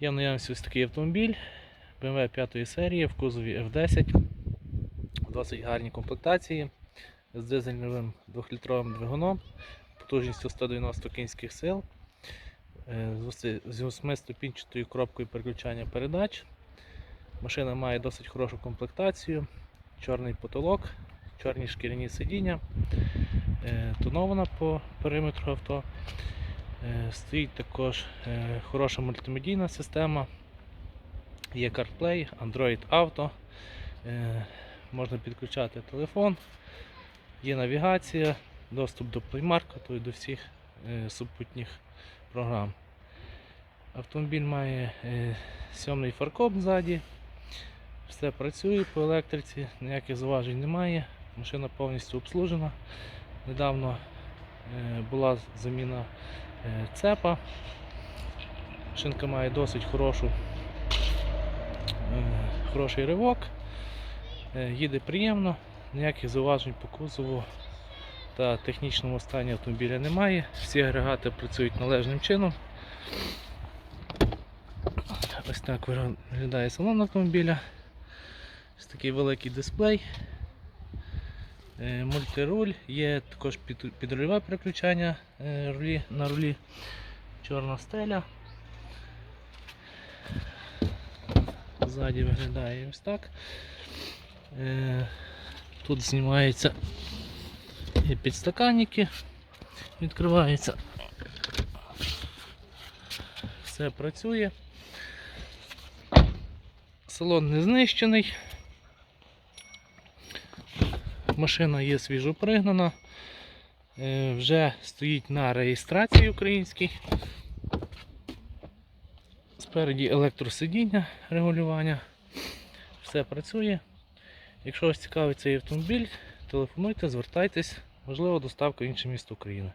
Є в ось такий автомобіль BMW 5 серії в кузові F10. Досить гарні комплектації з дизельним 2-літровим двигуном, потужністю 190 кінських сил, е, з 8-ступінчатою коробкою переключання передач. Машина має досить хорошу комплектацію, чорний потолок, чорні шкіряні сидіння, е, тонована по периметру авто. Е, Стоїть також е, хороша мультимедійна система. Є CarPlay, Android Auto. Е, Можна підключати телефон, є навігація, доступ до Play Market і до всіх супутніх програм. Автомобіль має сьомий фаркоп ззаді. Все працює по електриці, ніяких заважень немає. Машина повністю обслужена. Недавно була заміна цепа. Шинка має досить хорошу, е, хороший ривок. Е, Їде приємно, ніяких зауважень по кузову та технічному стані автомобіля немає. Всі агрегати працюють належним чином. Ось так виглядає салон автомобіля. Ось такий великий дисплей. Е, Мультируль, є також підрульове переключання е, рулі, на рулі. Чорна стеля. Ззаді виглядає ось так. Е, Тут знімаються підстаканники, відкриваються. Все працює. Салон не знищений. Машина є свіжо пригнана. Е, Вже стоїть на реєстрації українській. Спереді електросидіння регулювання. Все працює. Якщо вас цікавить цей автомобіль, телефонуйте, звертайтесь, можливо, доставка в інше місто України.